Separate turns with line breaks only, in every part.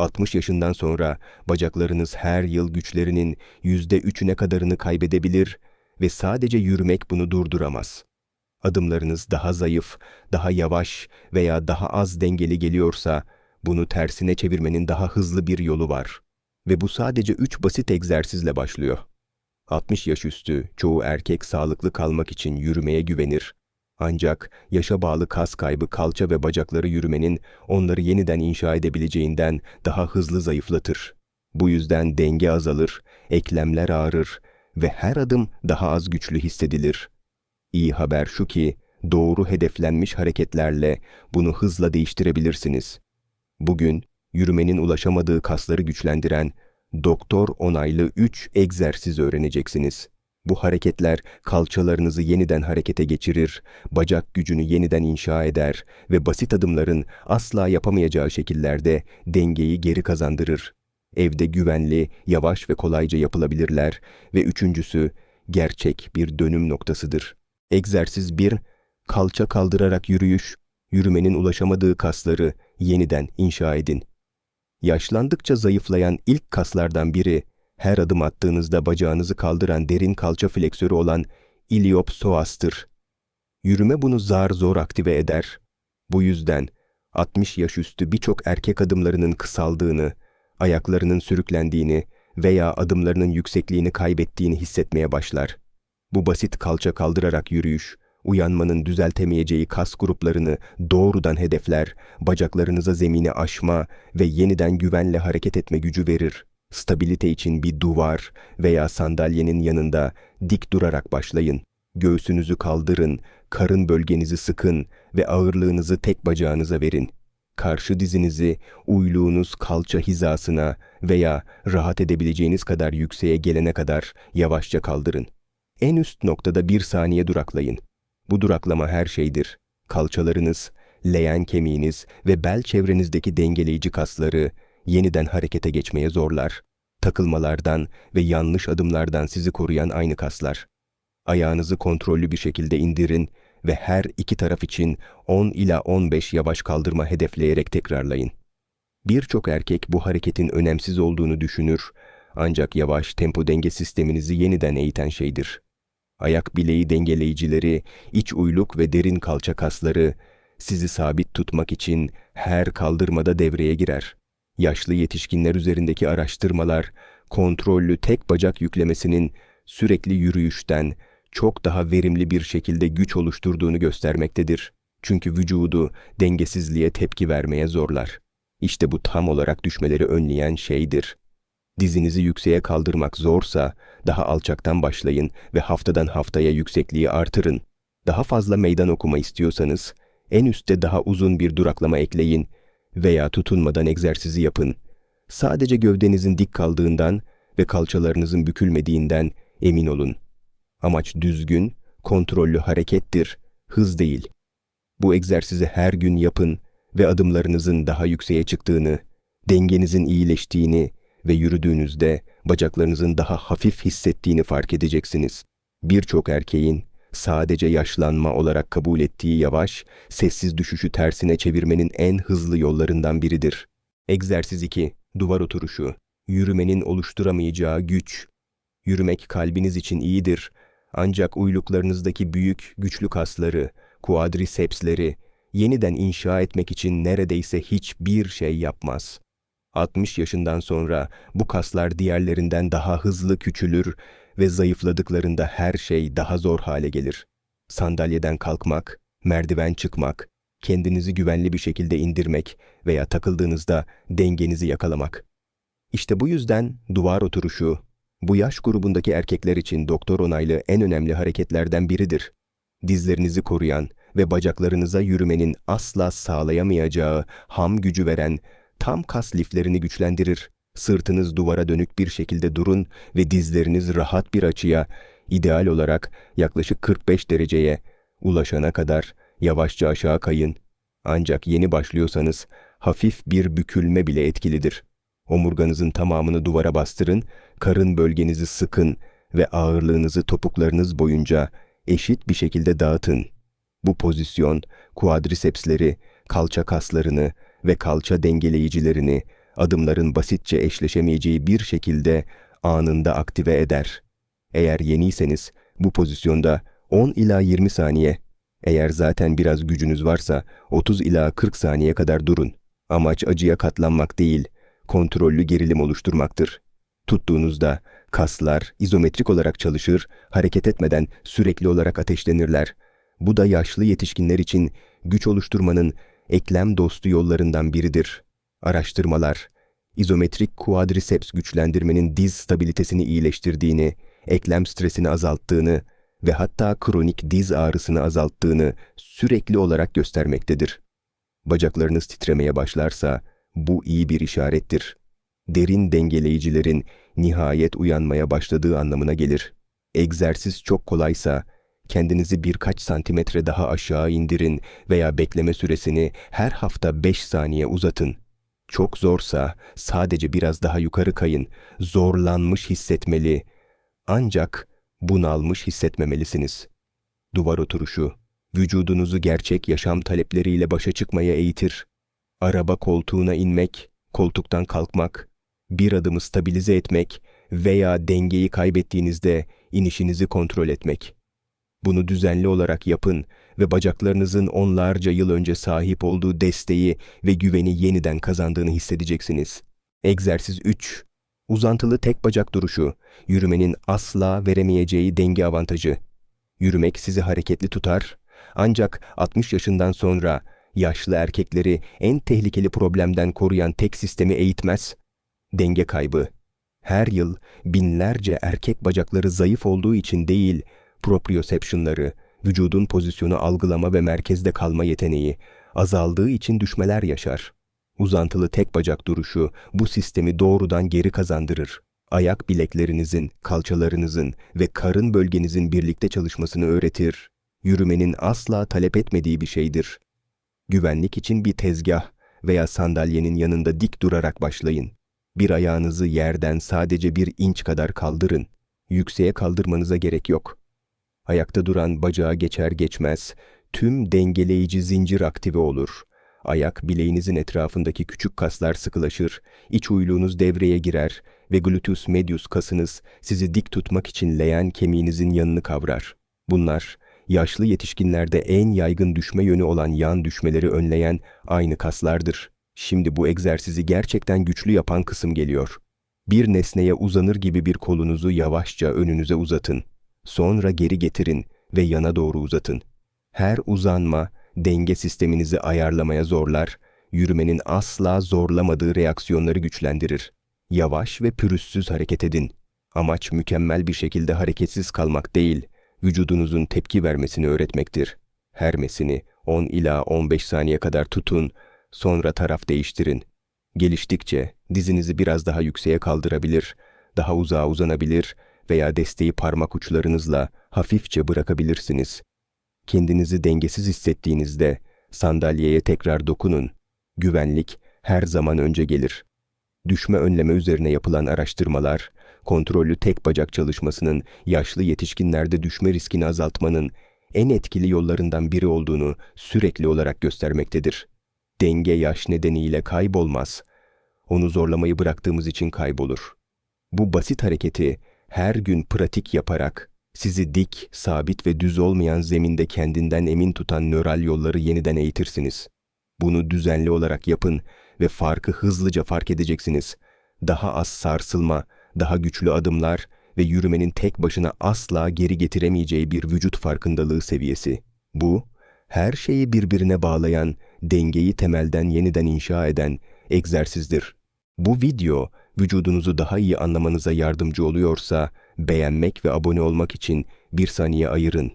60 yaşından sonra bacaklarınız her yıl güçlerinin %3'üne kadarını kaybedebilir ve sadece yürümek bunu durduramaz. Adımlarınız daha zayıf, daha yavaş veya daha az dengeli geliyorsa bunu tersine çevirmenin daha hızlı bir yolu var. Ve bu sadece 3 basit egzersizle başlıyor. 60 yaş üstü çoğu erkek sağlıklı kalmak için yürümeye güvenir. Ancak yaşa bağlı kas kaybı kalça ve bacakları yürümenin onları yeniden inşa edebileceğinden daha hızlı zayıflatır. Bu yüzden denge azalır, eklemler ağrır ve her adım daha az güçlü hissedilir. İyi haber şu ki doğru hedeflenmiş hareketlerle bunu hızla değiştirebilirsiniz. Bugün yürümenin ulaşamadığı kasları güçlendiren doktor onaylı 3 egzersiz öğreneceksiniz. Bu hareketler kalçalarınızı yeniden harekete geçirir, bacak gücünü yeniden inşa eder ve basit adımların asla yapamayacağı şekillerde dengeyi geri kazandırır. Evde güvenli, yavaş ve kolayca yapılabilirler ve üçüncüsü gerçek bir dönüm noktasıdır. Egzersiz 1. Kalça kaldırarak yürüyüş, yürümenin ulaşamadığı kasları yeniden inşa edin. Yaşlandıkça zayıflayan ilk kaslardan biri, her adım attığınızda bacağınızı kaldıran derin kalça fleksörü olan iliopsoas'tır. Yürüme bunu zar zor aktive eder. Bu yüzden 60 yaş üstü birçok erkek adımlarının kısaldığını, ayaklarının sürüklendiğini veya adımlarının yüksekliğini kaybettiğini hissetmeye başlar. Bu basit kalça kaldırarak yürüyüş, uyanmanın düzeltemeyeceği kas gruplarını doğrudan hedefler, bacaklarınıza zemini aşma ve yeniden güvenle hareket etme gücü verir. Stabilite için bir duvar veya sandalyenin yanında dik durarak başlayın. Göğsünüzü kaldırın, karın bölgenizi sıkın ve ağırlığınızı tek bacağınıza verin. Karşı dizinizi uyluğunuz kalça hizasına veya rahat edebileceğiniz kadar yükseğe gelene kadar yavaşça kaldırın. En üst noktada bir saniye duraklayın. Bu duraklama her şeydir. Kalçalarınız, leğen kemiğiniz ve bel çevrenizdeki dengeleyici kasları yeniden harekete geçmeye zorlar. Takılmalardan ve yanlış adımlardan sizi koruyan aynı kaslar. Ayağınızı kontrollü bir şekilde indirin ve her iki taraf için 10 ila 15 yavaş kaldırma hedefleyerek tekrarlayın. Birçok erkek bu hareketin önemsiz olduğunu düşünür ancak yavaş tempo denge sisteminizi yeniden eğiten şeydir. Ayak bileği dengeleyicileri, iç uyluk ve derin kalça kasları sizi sabit tutmak için her kaldırmada devreye girer. Yaşlı yetişkinler üzerindeki araştırmalar, kontrollü tek bacak yüklemesinin sürekli yürüyüşten çok daha verimli bir şekilde güç oluşturduğunu göstermektedir. Çünkü vücudu dengesizliğe tepki vermeye zorlar. İşte bu tam olarak düşmeleri önleyen şeydir. Dizinizi yükseğe kaldırmak zorsa daha alçaktan başlayın ve haftadan haftaya yüksekliği artırın. Daha fazla meydan okuma istiyorsanız en üstte daha uzun bir duraklama ekleyin veya tutunmadan egzersizi yapın. Sadece gövdenizin dik kaldığından ve kalçalarınızın bükülmediğinden emin olun. Amaç düzgün, kontrollü harekettir, hız değil. Bu egzersizi her gün yapın ve adımlarınızın daha yükseğe çıktığını, dengenizin iyileştiğini ve yürüdüğünüzde bacaklarınızın daha hafif hissettiğini fark edeceksiniz. Birçok erkeğin sadece yaşlanma olarak kabul ettiği yavaş, sessiz düşüşü tersine çevirmenin en hızlı yollarından biridir. Egzersiz 2. Duvar oturuşu. Yürümenin oluşturamayacağı güç. Yürümek kalbiniz için iyidir. Ancak uyluklarınızdaki büyük, güçlü kasları, kuadrisepsleri yeniden inşa etmek için neredeyse hiçbir şey yapmaz. 60 yaşından sonra bu kaslar diğerlerinden daha hızlı küçülür ve zayıfladıklarında her şey daha zor hale gelir. Sandalyeden kalkmak, merdiven çıkmak, kendinizi güvenli bir şekilde indirmek veya takıldığınızda dengenizi yakalamak. İşte bu yüzden duvar oturuşu, bu yaş grubundaki erkekler için doktor onaylı en önemli hareketlerden biridir. Dizlerinizi koruyan ve bacaklarınıza yürümenin asla sağlayamayacağı ham gücü veren tam kas liflerini güçlendirir. Sırtınız duvara dönük bir şekilde durun ve dizleriniz rahat bir açıya, ideal olarak yaklaşık 45 dereceye ulaşana kadar yavaşça aşağı kayın. Ancak yeni başlıyorsanız hafif bir bükülme bile etkilidir. Omurganızın tamamını duvara bastırın, karın bölgenizi sıkın ve ağırlığınızı topuklarınız boyunca eşit bir şekilde dağıtın. Bu pozisyon, kuadrisepsleri, kalça kaslarını ve kalça dengeleyicilerini adımların basitçe eşleşemeyeceği bir şekilde anında aktive eder. Eğer yeniyseniz bu pozisyonda 10 ila 20 saniye, eğer zaten biraz gücünüz varsa 30 ila 40 saniye kadar durun. Amaç acıya katlanmak değil, kontrollü gerilim oluşturmaktır. Tuttuğunuzda kaslar izometrik olarak çalışır, hareket etmeden sürekli olarak ateşlenirler. Bu da yaşlı yetişkinler için güç oluşturmanın eklem dostu yollarından biridir. Araştırmalar, izometrik quadriceps güçlendirmenin diz stabilitesini iyileştirdiğini, eklem stresini azalttığını ve hatta kronik diz ağrısını azalttığını sürekli olarak göstermektedir. Bacaklarınız titremeye başlarsa bu iyi bir işarettir. Derin dengeleyicilerin nihayet uyanmaya başladığı anlamına gelir. Egzersiz çok kolaysa kendinizi birkaç santimetre daha aşağı indirin veya bekleme süresini her hafta 5 saniye uzatın. Çok zorsa sadece biraz daha yukarı kayın. Zorlanmış hissetmeli. Ancak bunalmış hissetmemelisiniz. Duvar oturuşu, vücudunuzu gerçek yaşam talepleriyle başa çıkmaya eğitir. Araba koltuğuna inmek, koltuktan kalkmak, bir adımı stabilize etmek veya dengeyi kaybettiğinizde inişinizi kontrol etmek. Bunu düzenli olarak yapın ve bacaklarınızın onlarca yıl önce sahip olduğu desteği ve güveni yeniden kazandığını hissedeceksiniz. Egzersiz 3. Uzantılı tek bacak duruşu, yürümenin asla veremeyeceği denge avantajı. Yürümek sizi hareketli tutar, ancak 60 yaşından sonra yaşlı erkekleri en tehlikeli problemden koruyan tek sistemi eğitmez. Denge kaybı. Her yıl binlerce erkek bacakları zayıf olduğu için değil, proprioceptionları, vücudun pozisyonu algılama ve merkezde kalma yeteneği azaldığı için düşmeler yaşar. Uzantılı tek bacak duruşu bu sistemi doğrudan geri kazandırır. Ayak bileklerinizin, kalçalarınızın ve karın bölgenizin birlikte çalışmasını öğretir. Yürümenin asla talep etmediği bir şeydir. Güvenlik için bir tezgah veya sandalyenin yanında dik durarak başlayın. Bir ayağınızı yerden sadece bir inç kadar kaldırın. Yükseğe kaldırmanıza gerek yok. Ayakta duran bacağı geçer geçmez tüm dengeleyici zincir aktive olur. Ayak bileğinizin etrafındaki küçük kaslar sıkılaşır, iç uyluğunuz devreye girer ve gluteus medius kasınız sizi dik tutmak için leğen kemiğinizin yanını kavrar. Bunlar yaşlı yetişkinlerde en yaygın düşme yönü olan yan düşmeleri önleyen aynı kaslardır. Şimdi bu egzersizi gerçekten güçlü yapan kısım geliyor. Bir nesneye uzanır gibi bir kolunuzu yavaşça önünüze uzatın. Sonra geri getirin ve yana doğru uzatın. Her uzanma denge sisteminizi ayarlamaya zorlar, yürümenin asla zorlamadığı reaksiyonları güçlendirir. Yavaş ve pürüzsüz hareket edin. Amaç mükemmel bir şekilde hareketsiz kalmak değil, vücudunuzun tepki vermesini öğretmektir. Her mesini 10 ila 15 saniye kadar tutun, sonra taraf değiştirin. Geliştikçe dizinizi biraz daha yükseğe kaldırabilir, daha uzağa uzanabilir veya desteği parmak uçlarınızla hafifçe bırakabilirsiniz. Kendinizi dengesiz hissettiğinizde sandalyeye tekrar dokunun. Güvenlik her zaman önce gelir. Düşme önleme üzerine yapılan araştırmalar, kontrollü tek bacak çalışmasının yaşlı yetişkinlerde düşme riskini azaltmanın en etkili yollarından biri olduğunu sürekli olarak göstermektedir. Denge yaş nedeniyle kaybolmaz. Onu zorlamayı bıraktığımız için kaybolur. Bu basit hareketi her gün pratik yaparak sizi dik, sabit ve düz olmayan zeminde kendinden emin tutan nöral yolları yeniden eğitirsiniz. Bunu düzenli olarak yapın ve farkı hızlıca fark edeceksiniz. Daha az sarsılma, daha güçlü adımlar ve yürümenin tek başına asla geri getiremeyeceği bir vücut farkındalığı seviyesi. Bu, her şeyi birbirine bağlayan, dengeyi temelden yeniden inşa eden egzersizdir. Bu video vücudunuzu daha iyi anlamanıza yardımcı oluyorsa beğenmek ve abone olmak için bir saniye ayırın.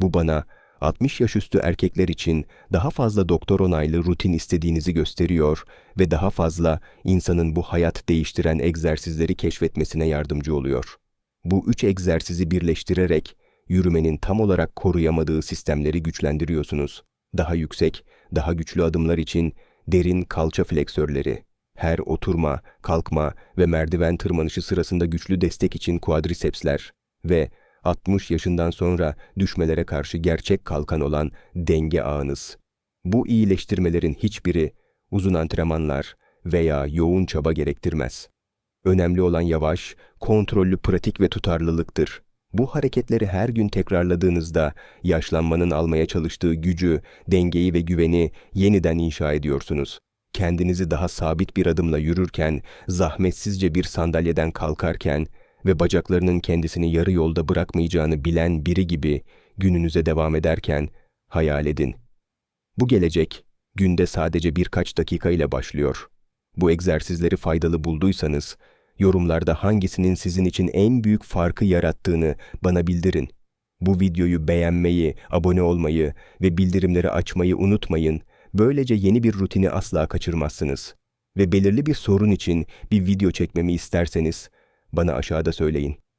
Bu bana 60 yaş üstü erkekler için daha fazla doktor onaylı rutin istediğinizi gösteriyor ve daha fazla insanın bu hayat değiştiren egzersizleri keşfetmesine yardımcı oluyor. Bu üç egzersizi birleştirerek yürümenin tam olarak koruyamadığı sistemleri güçlendiriyorsunuz. Daha yüksek, daha güçlü adımlar için derin kalça fleksörleri, her oturma, kalkma ve merdiven tırmanışı sırasında güçlü destek için quadricepsler ve 60 yaşından sonra düşmelere karşı gerçek kalkan olan denge ağınız. Bu iyileştirmelerin hiçbiri uzun antrenmanlar veya yoğun çaba gerektirmez. Önemli olan yavaş, kontrollü pratik ve tutarlılıktır. Bu hareketleri her gün tekrarladığınızda yaşlanmanın almaya çalıştığı gücü, dengeyi ve güveni yeniden inşa ediyorsunuz. Kendinizi daha sabit bir adımla yürürken, zahmetsizce bir sandalyeden kalkarken ve bacaklarının kendisini yarı yolda bırakmayacağını bilen biri gibi gününüze devam ederken hayal edin. Bu gelecek günde sadece birkaç dakika ile başlıyor. Bu egzersizleri faydalı bulduysanız, yorumlarda hangisinin sizin için en büyük farkı yarattığını bana bildirin. Bu videoyu beğenmeyi, abone olmayı ve bildirimleri açmayı unutmayın. Böylece yeni bir rutini asla kaçırmazsınız. Ve belirli bir sorun için bir video çekmemi isterseniz bana aşağıda söyleyin.